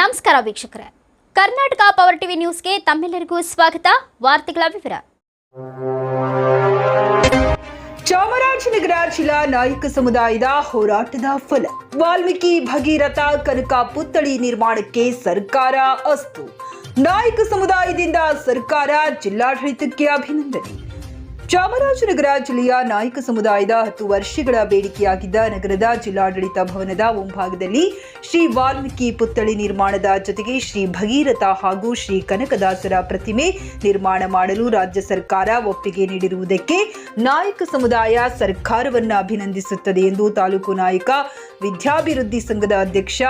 ನಮಸ್ಕಾರ ವೀಕ್ಷಕರೇ. Karnataka power TV ನ್ಯೂಸ್ಗೆ ತಮ್ಮೆಲ್ಲರಿಗೂ ಸ್ವಾಗತ. ವಾರ್ತೆಗಳ ವಿವರ. ಚಾಮರಾಜನಗರ ಜಿಲ್ಲಾ ನಾಯಕ ಸಮುದಾಯದ ಹೋರಾಟದ ಫಲ. ವಾಲ್ಮೀಕಿ ಭಗೀರಥ ಕನಕ ಪುತ್ಥಳಿ ನಿರ್ಮಾಣಕ್ಕೆ ಸರ್ಕಾರ ಅಸ್ತು. ನಾಯಕ ಸಮುದಾಯದಿಂದ ಸರ್ಕಾರ ಜಿಲ್ಲಾಡಳಿತಕ್ಕೆ ಅಭಿನಂದನೆ. ಚಾಮರಾಜನಗರ ಜಿಲ್ಲೆಯ ನಾಯಕ ಸಮುದಾಯದ ಹತ್ತು ವರ್ಷಗಳ ಬೇಡಿಕೆಯಾಗಿದ್ದ ನಗರದ ಜಿಲ್ಲಾಡಳಿತ ಭವನದ ಮುಂಭಾಗದಲ್ಲಿ ಶ್ರೀ ವಾಲ್ಮೀಕಿ ಪುತ್ಥಳಿ ನಿರ್ಮಾಣದ ಜೊತೆಗೆ ಶ್ರೀ ಭಗೀರಥ ಹಾಗೂ ಶ್ರೀ ಕನಕದಾಸರ ಪ್ರತಿಮೆ ನಿರ್ಮಾಣ ಮಾಡಲು ರಾಜ್ಯ ಸರ್ಕಾರ ಒಪ್ಪಿಗೆ ನೀಡಿರುವುದಕ್ಕೆ ನಾಯಕ ಸಮುದಾಯ ಸರ್ಕಾರವನ್ನು ಅಭಿನಂದಿಸುತ್ತದೆ ಎಂದು ತಾಲೂಕು ನಾಯಕ ವಿದ್ಯಾಭಿವೃದ್ಧಿ ಸಂಘದ ಅಧ್ಯಕ್ಷ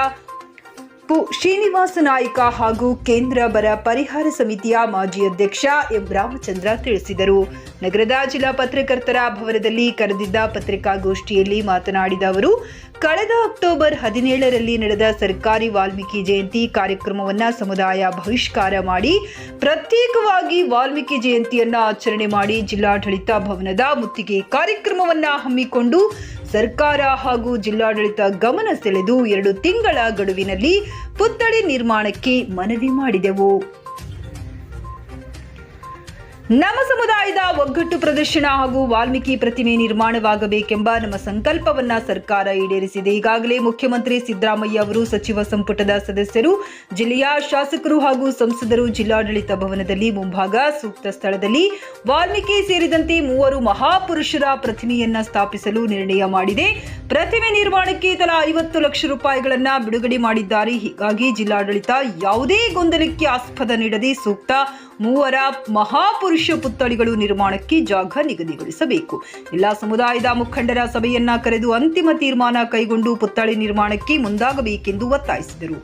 ಶ್ರೀನಿವಾಸ ನಾಯಕ ಹಾಗೂ ಕೇಂದ್ರ ಬರ ಪರಿಹಾರ ಸಮಿತಿಯ ಮಾಜಿ ಅಧ್ಯಕ್ಷ ಎಂ ರಾಮಚಂದ್ರ ತಿಳಿಸಿದರು. ನಗರದ ಜಿಲ್ಲಾ ಪತ್ರಕರ್ತರ ಭವನದಲ್ಲಿ ಕರೆದಿದ್ದ ಪತ್ರಿಕಾಗೋಷ್ಠಿಯಲ್ಲಿ ಮಾತನಾಡಿದ ಅವರು, ಕಳೆದ ಅಕ್ಟೋಬರ್ ಹದಿನೇಳರಲ್ಲಿ ನಡೆದ ಸರ್ಕಾರಿ ವಾಲ್ಮೀಕಿ ಜಯಂತಿ ಕಾರ್ಯಕ್ರಮವನ್ನು ಸಮುದಾಯ ಬಹಿಷ್ಕಾರ ಮಾಡಿ, ಪ್ರತ್ಯೇಕವಾಗಿ ವಾಲ್ಮೀಕಿ ಜಯಂತಿಯನ್ನು ಆಚರಣೆ ಮಾಡಿ ಜಿಲ್ಲಾಡಳಿತ ಭವನದ ಮುತ್ತಿಗೆ ಕಾರ್ಯಕ್ರಮವನ್ನು ಹಮ್ಮಿಕೊಂಡು ಸರ್ಕಾರ ಹಾಗೂ ಜಿಲ್ಲಾಡಳಿತ ಗಮನ ಸೆಳೆದು ಎರಡು ತಿಂಗಳ ಗಡುವಿನಲ್ಲಿ ಪುತ್ಥಳಿ ನಿರ್ಮಾಣಕ್ಕೆ ಮನವಿ ಮಾಡಿದೆವು. ನಮ್ಮ ಸಮುದಾಯದ ಒಗ್ಗಟ್ಟು ಪ್ರದರ್ಶನ ಹಾಗೂ ವಾಲ್ಮೀಕಿ ಪ್ರತಿಮೆ ನಿರ್ಮಾಣವಾಗಬೇಕೆಂಬ ನಮ್ಮ ಸಂಕಲ್ಪವನ್ನ ಸರ್ಕಾರ ಈಡೇರಿಸಿದೆ. ಈಗಾಗಲೇ ಮುಖ್ಯಮಂತ್ರಿ ಸಿದ್ದರಾಮಯ್ಯ ಅವರು ಸಚಿವ ಸಂಪುಟದ ಸದಸ್ಯರು, ಜಿಲ್ಲೆಯ ಶಾಸಕರು ಹಾಗೂ ಸಂಸದರು ಜಿಲ್ಲಾಡಳಿತ ಭವನದಲ್ಲಿ ಮುಂಭಾಗ ಸೂಕ್ತ ಸ್ಥಳದಲ್ಲಿ ವಾಲ್ಮೀಕಿ ಸೇರಿದಂತೆ ಮೂವರು ಮಹಾಪುರುಷರ ಪ್ರತಿಮೆಯನ್ನ ಸ್ಥಾಪಿಸಲು ನಿರ್ಣಯ ಮಾಡಿದೆ. ಪ್ರತಿಮೆ ನಿರ್ಮಾಣಕ್ಕೆ ತಲಾ ಐವತ್ತು ಲಕ್ಷ ರೂಪಾಯಿಗಳನ್ನ ಬಿಡುಗಡೆ ಮಾಡಿದ್ದಾರೆ. ಹೀಗಾಗಿ ಜಿಲ್ಲಾಡಳಿತ ಯಾವುದೇ ಗೊಂದಲಕ್ಕೆ ಆಸ್ಪದ ನೀಡದೆ ಸೂಕ್ತ ಮೂವರ ಮಹಾಪುರುಷ ಪುತ್ಥಳಿಗಳು ನಿರ್ಮಾಣಕ್ಕೆ ಜಾಗ ನಿಗದಿಗೊಳಿಸಬೇಕು. ಎಲ್ಲ ಸಮುದಾಯದ ಮುಖಂಡರ ಸಭೆಯನ್ನ ಕರೆದು ಅಂತಿಮ ತೀರ್ಮಾನ ಕೈಗೊಂಡು ಪುತ್ಥಳಿ ನಿರ್ಮಾಣಕ್ಕೆ ಮುಂದಾಗಬೇಕೆಂದು ಒತ್ತಾಯಿಸಿದರು.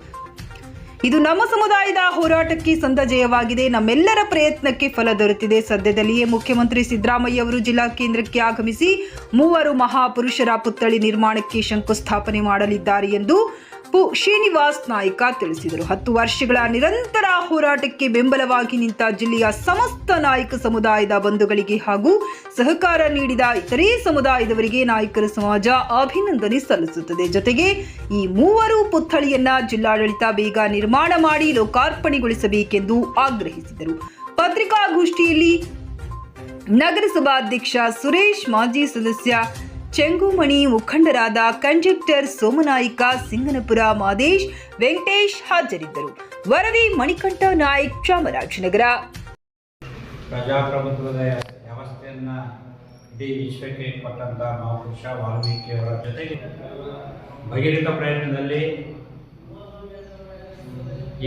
ಇದು ನಮ್ಮ ಸಮುದಾಯದ ಹೋರಾಟಕ್ಕೆ ಸಂದ ಜಯವಾಗಿದೆ ನಮ್ಮೆಲ್ಲರ ಪ್ರಯತ್ನಕ್ಕೆ ಫಲ ದೊರೆತಿದೆ. ಸದ್ಯದಲ್ಲಿಯೇ ಮುಖ್ಯಮಂತ್ರಿ ಸಿದ್ದರಾಮಯ್ಯ ಅವರು ಜಿಲ್ಲಾ ಕೇಂದ್ರಕ್ಕೆ ಆಗಮಿಸಿ ಮೂವರು ಮಹಾಪುರುಷರ ಪುತ್ಥಳಿ ನಿರ್ಮಾಣಕ್ಕೆ ಶಂಕುಸ್ಥಾಪನೆ ಮಾಡಲಿದ್ದಾರೆ ಎಂದು ಪು ಶ್ರೀನಿವಾಸ್ ನಾಯ್ಕ ತಿಳಿಸಿದರು. ಹತ್ತು ವರ್ಷಗಳ ನಿರಂತರ ಹೋರಾಟಕ್ಕೆ ಬೆಂಬಲವಾಗಿ ನಿಂತ ಜಿಲ್ಲೆಯ ಸಮಸ್ತ ನಾಯಕ ಸಮುದಾಯದ ಬಂಧುಗಳಿಗೆ ಹಾಗೂ ಸಹಕಾರ ನೀಡಿದ ಇತರೆ ಸಮುದಾಯದವರಿಗೆ ನಾಯಕರ ಸಮಾಜ ಅಭಿನಂದನೆ ಸಲ್ಲಿಸುತ್ತದೆ. ಜೊತೆಗೆ ಈ ಮೂವರು ಪುತ್ಥಳಿಯನ್ನ ಜಿಲ್ಲಾಡಳಿತ ಬೇಗ ನಿರ್ಮಾಣ ಮಾಡಿ ಲೋಕಾರ್ಪಣೆಗೊಳಿಸಬೇಕೆಂದು ಆಗ್ರಹಿಸಿದರು. ಪತ್ರಿಕಾಗೋಷ್ಠಿಯಲ್ಲಿ ನಗರಸಭಾಧ್ಯಕ್ಷ ಸುರೇಶ್ ಮಾಜಿ ಸದಸ್ಯ ಚೆಂಗುಮಣಿ ಮುಖಂಡರಾದ ಕಂಡಕ್ಟರ್ ಸೋಮನಾಯಿಕ, ಸಿಂಗನಪುರ ಮಾದೇಶ್, ವೆಂಕಟೇಶ್ ಹಾಜರಿದ್ದರು. ವರದಿ ಮಣಿಕಂಠ ನಾಯಕ್, ಚಾಮರಾಜನಗರ. ಪ್ರಜಾಪ್ರಭುತ್ವದ ವ್ಯವಸ್ಥೆಯನ್ನ ಇಡೀ ವಿಶ್ವಕ್ಕೆ ಕೊಟ್ಟಂತ ಮಹಾಪುರುಷ ವಾಲ್ಮೀಕಿಯವರ ಜೊತೆಗೆ ಭಗೀರಥ ಪ್ರಯತ್ನದಲ್ಲಿ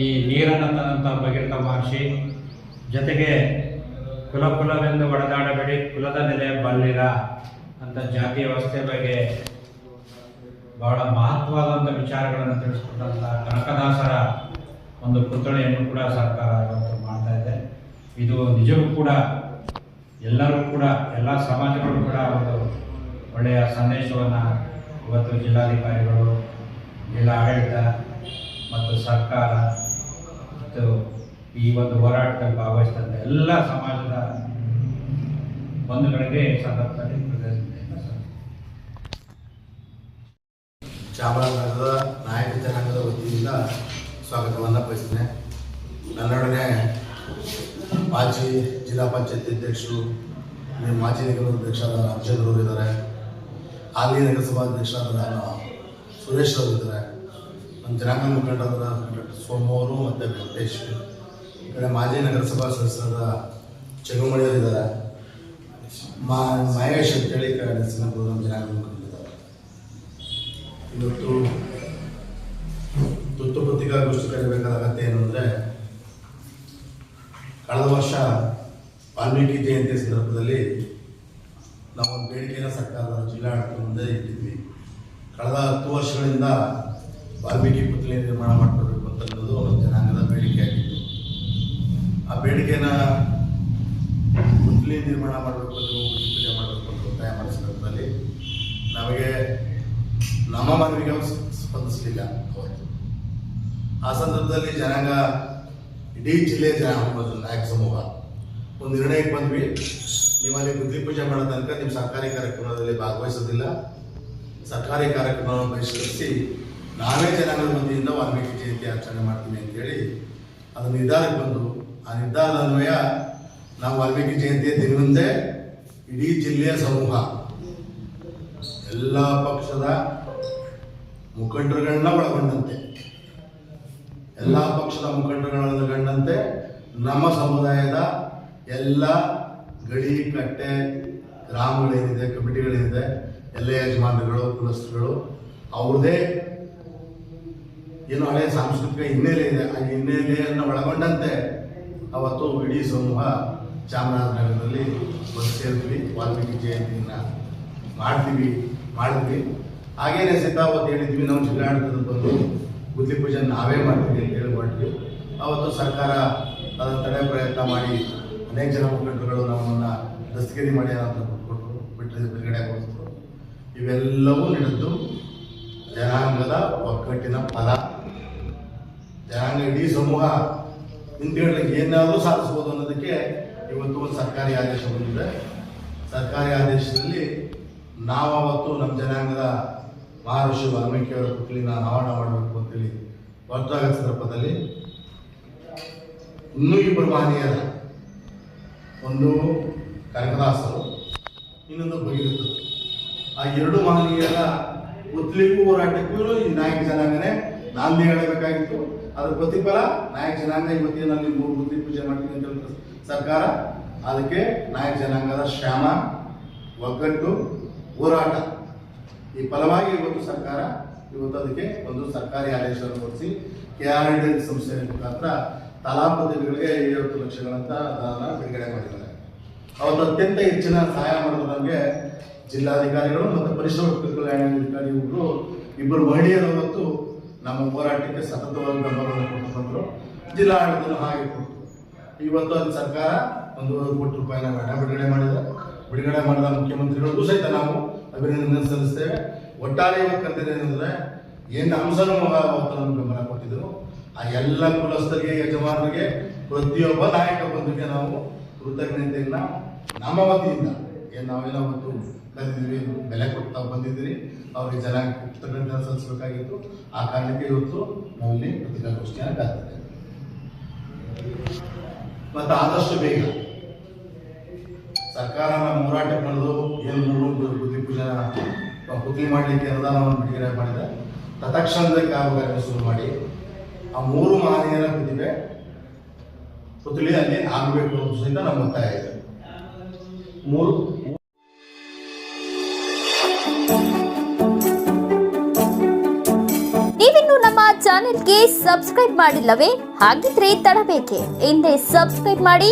ಈ ನೀರನ್ನು ತಂದಂಥ ಭಗೀರಥ ಮಹರ್ಷಿ ಜೊತೆಗೆ ಕುಲ ಕುಲವೆಂದು ಒಡೆದಾಡಬೇಡಿ, ಕುಲದ ನೆಲೆ ಬಲ್ಲಿರ. ಅಂತ ಜಾತಿ ವ್ಯವಸ್ಥೆ ಬಗ್ಗೆ ಬಹಳ ಮಹತ್ವವಾದಂಥ ವಿಚಾರಗಳನ್ನು ತಿಳಿಸ್ಕೊಟ್ಟಂಥ ಕನಕದಾಸರ ಒಂದು ಪುತ್ಥಳಿಯನ್ನು ಕೂಡ ಸರ್ಕಾರ ಇವತ್ತು ಮಾಡ್ತಾ ಇದೆ. ಇದು ನಿಜವೂ ಕೂಡ ಎಲ್ಲರೂ ಕೂಡ, ಎಲ್ಲ ಸಮಾಜಗಳು ಕೂಡ ಒಂದು ಒಳ್ಳೆಯ ಸಂದೇಶವನ್ನು ಇವತ್ತು ಜಿಲ್ಲಾಧಿಕಾರಿಗಳು ಜಿಲ್ಲಾ ಆಡಳಿತ ಮತ್ತು ಸರ್ಕಾರ ಮತ್ತು ಈ ಒಂದು ಹೋರಾಟದಲ್ಲಿ ಭಾಗವಹಿಸಿದಂಥ ಎಲ್ಲ ಸಮಾಜದ ಬಂಧುಗಳಿಗೆ ಈ ಸಂದರ್ಭದಲ್ಲಿ ಕೃತಜ್ಞತೆಯನ್ನು ಸಲ್ಲಿಸ್ತೇನೆ. ಚಾಮರಾಜನಗರದ ನಾಯಕ ಜನಾಂಗದ ವತಿಯಿಂದ ಸ್ವಾಗತವನ್ನು ಬಯಸ್ತೇನೆ. ನನ್ನೊಡನೆ ಮಾಜಿ ಜಿಲ್ಲಾ ಪಂಚಾಯತ್ ಅಧ್ಯಕ್ಷರು ಮಾಜಿ ಮಾಜಿ ನಗರಾಧ್ಯಕ್ಷರಾದ ರಾಮಚಂದ್ರ ಅವರು ಇದ್ದಾರೆ. ಹಾಲಿ ನಗರಸಭಾಧ್ಯಕ್ಷರಾದ ನಾನು ಸುರೇಶ್ ಅವರು ಇದ್ದಾರೆ. ನಮ್ಮ ಜನಾಂಗ ಮುಖಂಡರಾದ ಸೋಮವರು ಮತ್ತು ವೆಂಕಟೇಶ್ ಈ ಕಡೆ ಮಾಜಿ ನಗರಸಭಾ ಸದಸ್ಯರಾದ ಚಂಗಮಣಿಯವರು ಇದ್ದಾರೆ. ಮಹೇಶ್ ಅಂತೇಳಿ ನಮ್ಮ ಜನಾಂಗ ಮುಖಂಡರಿದ್ದಾರೆ ಇವತ್ತು ತುರ್ತು ಪತ್ರಿಕಾಗೋಷ್ಠಿ ಕರೆಯಬೇಕಾದ ಅಗತ್ಯ ಏನು ಅಂದರೆ ಕಳೆದ ವರ್ಷ ವಾಲ್ಮೀಕಿ ಜಯಂತಿ ಸಂದರ್ಭದಲ್ಲಿ ನಾವು ಬೇಡಿಕೆಯನ್ನು ಸರ್ಕಾರದ ಜಿಲ್ಲಾಡಳಿತ ಮುಂದೆ ಇಟ್ಟಿದ್ವಿ. ಕಳೆದ ಹತ್ತು ವರ್ಷಗಳಿಂದ ವಾಲ್ಮೀಕಿ ಪುತ್ಥಳಿ ನಿರ್ಮಾಣ ಮಾಡಬೇಕು ಅಂತನ್ನೋದು ಜನಾಂಗದ ಬೇಡಿಕೆಯಾಗಿತ್ತು ಆ ಬೇಡಿಕೆನ ಪುತ್ಲಿ ನಿರ್ಮಾಣ ಮಾಡಬೇಕು ಪೂಜೆ ಮಾಡಬೇಕು ಅಂತ ಒತ್ತಾಯ ಮಾಡಿದ ಸಂದರ್ಭದಲ್ಲಿ ನಮಗೆ ನಮ್ಮ ಮನವಿಗೆ ಸ್ಪಂದಿಸಲಿಲ್ಲ. ಅವತ್ತು ಆ ಸಂದರ್ಭದಲ್ಲಿ ಜನಾಂಗ ಇಡೀ ಜಿಲ್ಲೆಯ ಜನಾಂಗ ನಾಯಕ ಸಮೂಹ ಒಂದು ನಿರ್ಣಯಕ್ಕೆ ಬಂದ್ವಿ. ನೀವಲ್ಲಿ ಬುದ್ಧಿ ಪೂಜೆ ಮಾಡೋ ತನಕ ನಿಮ್ಮ ಸರ್ಕಾರಿ ಕಾರ್ಯಕ್ರಮದಲ್ಲಿ ಭಾಗವಹಿಸೋದಿಲ್ಲ. ಸರ್ಕಾರಿ ಕಾರ್ಯಕ್ರಮವನ್ನು ಬಹಿಷ್ಕರಿಸಿ ನಾವೇ ಜನಾಂಗದ ಮಂದಿಯಿಂದ ವಾಲ್ಮೀಕಿ ಜಯಂತಿ ಆಚರಣೆ ಮಾಡ್ತೀನಿ ಅಂತೇಳಿ ಅದು ನಿರ್ಧಾರಕ್ಕೆ ಬಂದು, ಆ ನಿರ್ಧಾರದ ಅನ್ವಯ ನಾವು ವಾಲ್ಮೀಕಿ ಜಯಂತಿಯ ದಿನದಂದೇ ಇಡೀ ಜಿಲ್ಲೆಯ ಸಮೂಹ, ಎಲ್ಲ ಪಕ್ಷದ ಮುಖಂಡರುಗಳನ್ನ ಒಳಗೊಂಡಂತೆ. ಎಲ್ಲ ಪಕ್ಷದ ಮುಖಂಡರುಗಳನ್ನ ಗಂಡಂತೆ, ನಮ್ಮ ಸಮುದಾಯದ ಎಲ್ಲ ಗಡಿ, ಕಟ್ಟೆ, ಗ್ರಾಮಗಳೇನಿದೆ, ಕಮಿಟಿಗಳೇನಿದೆ, ಎಲ್ಲ ಯಜಮಾನರುಗಳು, ಕುಲಸ್ಥರುಗಳು ಅವ್ರದೇ ಏನು ಹಳೆಯ ಸಾಂಸ್ಕೃತಿಕ ಹಿನ್ನೆಲೆ ಇದೆ. ಆ ಹಿನ್ನೆಲೆಯನ್ನು ಒಳಗೊಂಡಂತೆ ಅವತ್ತು ಇಡೀ ಸಮೂಹ ಚಾಮರಾಜನಗರದಲ್ಲಿ ಬಂದು ಸೇರ್ತೀವಿ, ವಾಲ್ಮೀಕಿ ಜಯಂತಿಯನ್ನು ಮಾಡ್ತೀವಿ ಮಾಡಿದ್ವಿ ಹಾಗೇನೆ ಸಿದ್ಧಾವತ್ ಹೇಳಿದ್ವಿ ನಮ್ಮ ಜಿಲ್ಲಾಡಳಿತದ ಬಂದು ಬುದ್ಧಿ ಪೂಜೆ ನಾವೇ ಮಾಡ್ತೀವಿ ಅಂತ ಹೇಳಿ ಅವತ್ತು ಸರ್ಕಾರ ಅದನ್ನು ತಡೆ ಪ್ರಯತ್ನ ಮಾಡಿ ಅನೇಕ ಜನ ಮುಖಂಡರುಗಳು ನಮ್ಮನ್ನು ದಸ್ತಗಿರಿ ಮಾಡಿ ಅಂತ ಕೊಟ್ಟು ಬಿಟ್ಟರೆ ಬಿಡುಗಡೆ ಮಾಡಿದ್ರು ಇವೆಲ್ಲವೂ ನಡೆದು ಜನಾಂಗದ ಒಗ್ಗಟ್ಟಿನ ಫಲ. ಜನಾಂಗ ಇಡೀ ಸಮೂಹ ಹಿಂದ್ಗಡೆಗೆ ಏನಾದರೂ ಸಾಧಿಸ್ಬೋದು ಅನ್ನೋದಕ್ಕೆ ಇವತ್ತು ಒಂದು ಸರ್ಕಾರಿ ಆದೇಶ ಬಂದಿದೆ. ಸರ್ಕಾರಿ ಆದೇಶದಲ್ಲಿ ನಾವು ಅವತ್ತು ನಮ್ಮ ಜನಾಂಗದ ಮಹರ್ಷಿ ವಾಲ್ಮೀಕಿಯವರ ಪುತ್ಲಿನ ಹವಣ ಮಾಡಬೇಕು ಅಂತೇಳಿ ಹೊರತಾಗ ಸಂದರ್ಭದಲ್ಲಿ ಇನ್ನೂ ಇಬ್ಬರು ಮಹನೀಯರ ಒಂದು ಕನಕದಾಸರು ಇನ್ನೊಂದು ಭಗೀರಥರು. ಆ ಎರಡು ಮಹನೀಯರ ಪುತ್ಲಿಗೂ ಹೋರಾಟಕ್ಕೂ ಈ ನಾಯಕ ಜನಾಂಗನೇ ನಾಂದಿ ಹೇಳಬೇಕಾಗಿತ್ತು. ಅದ್ರ ಪ್ರತಿಫಲ ನಾಯಕ ಜನಾಂಗ ಇವತ್ತಿನಲ್ಲಿ ಮೂರು ಬುದ್ಧಿ ಪೂಜೆ ಮಾಡ್ತೀನಿ ಅಂತ ಹೇಳಿದ ಸರ್ಕಾರ. ಅದಕ್ಕೆ ನಾಯಕ ಜನಾಂಗದ ಶ್ಯಾಮ, ಒಗ್ಗಟ್ಟು, ಹೋರಾಟ. ಈ ಫಲವಾಗಿ ಇವತ್ತು ಸರ್ಕಾರ, ಇವತ್ತು ಅದಕ್ಕೆ ಒಂದು ಸರ್ಕಾರಿ ಆದೇಶವನ್ನು ಹೊರಡಿಸಿ ಕೆ ಆರ್ ಡಿ ಸಂಸ್ಥೆಯ ಮುಖಾಂತರ ತಲಾ ಪ್ರತಿಭೆಗಳಿಗೆ ಐವತ್ತು ಲಕ್ಷಗಳಂತ ದಾನ ಬಿಡುಗಡೆ ಮಾಡಿದ್ದಾರೆ. ಅವತ್ತು ಅತ್ಯಂತ ಹೆಚ್ಚಿನ ಸಹಾಯ ಮಾಡಿದ್ರು ನಮಗೆ ಜಿಲ್ಲಾಧಿಕಾರಿಗಳು ಮತ್ತು ಪರಿಸರ ಕಲ್ಯಾಣ ಅಧಿಕಾರಿ ಇಬ್ಬರು ಇಬ್ಬರು ಮಹಿಳೆಯರು ಅವತ್ತು ನಮ್ಮ ಹೋರಾಟಕ್ಕೆ ಸತತವಾಗಿ ಬೆಂಬಲವನ್ನು ಕೊಟ್ಟು ಬಂದರು. ಜಿಲ್ಲಾಡಳಿತ ಹಾಗೆ ಕೊಟ್ಟು ಇವತ್ತು ಅದು ಸರ್ಕಾರ ಒಂದೂವರೆ ಕೋಟಿ ರೂಪಾಯಿನ ಹಣ ಬಿಡುಗಡೆ ಮಾಡಿದೆ. ಬಿಡುಗಡೆ ಮಾಡಿದ ಮುಖ್ಯಮಂತ್ರಿಗಳಿಗೂ ಸಹಿತ ನಾವು ಅಭಿನಂದನೆ ಸಲ್ಲಿಸ್ತೇವೆ. ಒಟ್ಟಾರೆ ಏನಂದ್ರೆ ಏನು ಅಂಶನೂ ಅವತ್ತು ನಮ್ಗೆ ಬೆಂಬಲ ಕೊಟ್ಟಿದ್ರು. ಆ ಎಲ್ಲ ಕುಲಸ್ಥರಿಗೆ, ಯಜಮಾನರಿಗೆ, ಪ್ರತಿಯೊಬ್ಬ ನಾಯಕ ಬಂಧುಗೆ ನಾವು. ಕೃತಜ್ಞತೆಯನ್ನ ನಮ್ಮ ವತಿಯಿಂದ, ಏನು ನಾವೆಲ್ಲ ಒಂದು ಕರೆದಿದ್ದೀವಿ ಬೆಲೆ ಕೊಡ್ತಾ ಬಂದಿದ್ದೀರಿ. ಅವ್ರಿಗೆ ಜನ ಕೃತಜ್ಞತೆ ಸಲ್ಲಿಸಬೇಕಾಗಿತ್ತು. ಆ ಕಾರಣಕ್ಕೆ ಇವತ್ತು ನಾವಿಲ್ಲಿ ಪತ್ರಿಕಾಗೋಷ್ಠಿಯನ್ನು ಕರೆದಿದ್ದೇವೆ ಮತ್ತು ಆದಷ್ಟು ಬೇಗ. ಸರ್ಕಾರ ನಮ್ಮ ಕಳೆದು ಬುದ್ಧಿ ಪೂಜೆ ಪುತ್ಲಿ ಮಾಡಲಿಕ್ಕೆ ಅನುದಾನವನ್ನು ಬಿಡುಗಡೆ ಮಾಡಿದೆ. ತತ್ಕ್ಷಣದಲ್ಲಿ ಕಾಮಗಾರಿ ಶುರು ಮಾಡಿ. ಆ ಮೂರು ಮಹನೀಯರ ಪ್ರತಿಭೆ ಪುತ್ಲಿ ಅಲ್ಲಿ ಆಗಬೇಕು ಸಹಿತ ನಮ್ಮ ಒತ್ತಾಯ ಇದೆ. ಮೂರು ನೀವಿನ್ನು ನಮ್ಮ ಚಾನೆಲ್ಗೆ ಸಬ್ಸ್ಕ್ರೈಬ್ ಮಾಡಿಲ್ಲವೇ? ಹಾಗಿದ್ರೆ ತಡಬೇಕೆ. ಹಿಂದೆ ಸಬ್ಸ್ಕ್ರೈಬ್ ಮಾಡಿ